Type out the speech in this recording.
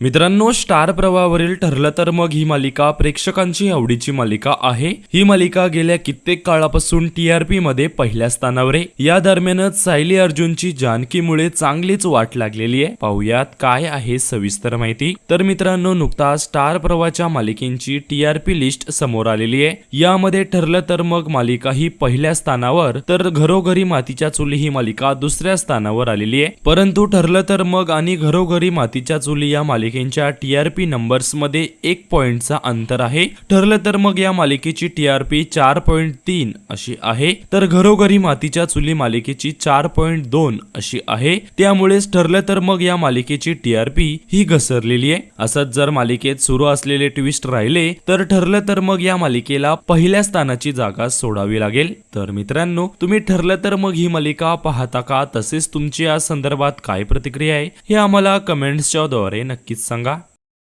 मित्रांनो स्टार प्रवाहावरील ठरलं तर मग ही मालिका प्रेक्षकांची आवडीची मालिका आहे. ही मालिका गेल्या कित्येक काळापासून टीआरपी मध्ये पहिल्या स्थानावर आहे. या दरम्यानच सायली अर्जुनची जानकीमुळे चांगलीच वाट लागलेली आहे. पाहुयात काय आहे सविस्तर माहिती. तर मित्रांनो नुकताच स्टार प्रवाहाच्या मालिकेची टीआरपी लिस्ट समोर आलेली आहे. यामध्ये ठरलं तर मग मालिका ही पहिल्या स्थानावर तर घरोघरी मातीच्या चुली ही मालिका दुसऱ्या स्थानावर आलेली आहे. परंतु ठरलं तर मग आणि घरोघरी मातीच्या चुली या मालिका मालिकेंच्या टी आर पी नंबर्समध्ये एक पॉईंटचा अंतर आहे. ठरलं तर मग या मालिकेची टी आर पी चार पॉईंट तीन अशी आहे. तर घरोघरी मातीच्या चुली मालिकेची चार पॉईंट दोन अशी आहे. त्यामुळेच ठरलं तर मग या मालिकेची टी आर पी ही घसरलेली आहे. असंच जर मालिकेत सुरू असलेले ट्विस्ट राहिले तर ठरलं तर मग या मालिकेला पहिल्या स्थानाची जागा सोडावी लागेल. तर मित्रांनो तुम्ही ठरलं तर मग ही मालिका पाहता का? तसेच तुमची या संदर्भात काय प्रतिक्रिया आहे? हे आम्हाला कमेंट्सच्या द्वारे नक्कीच सांगा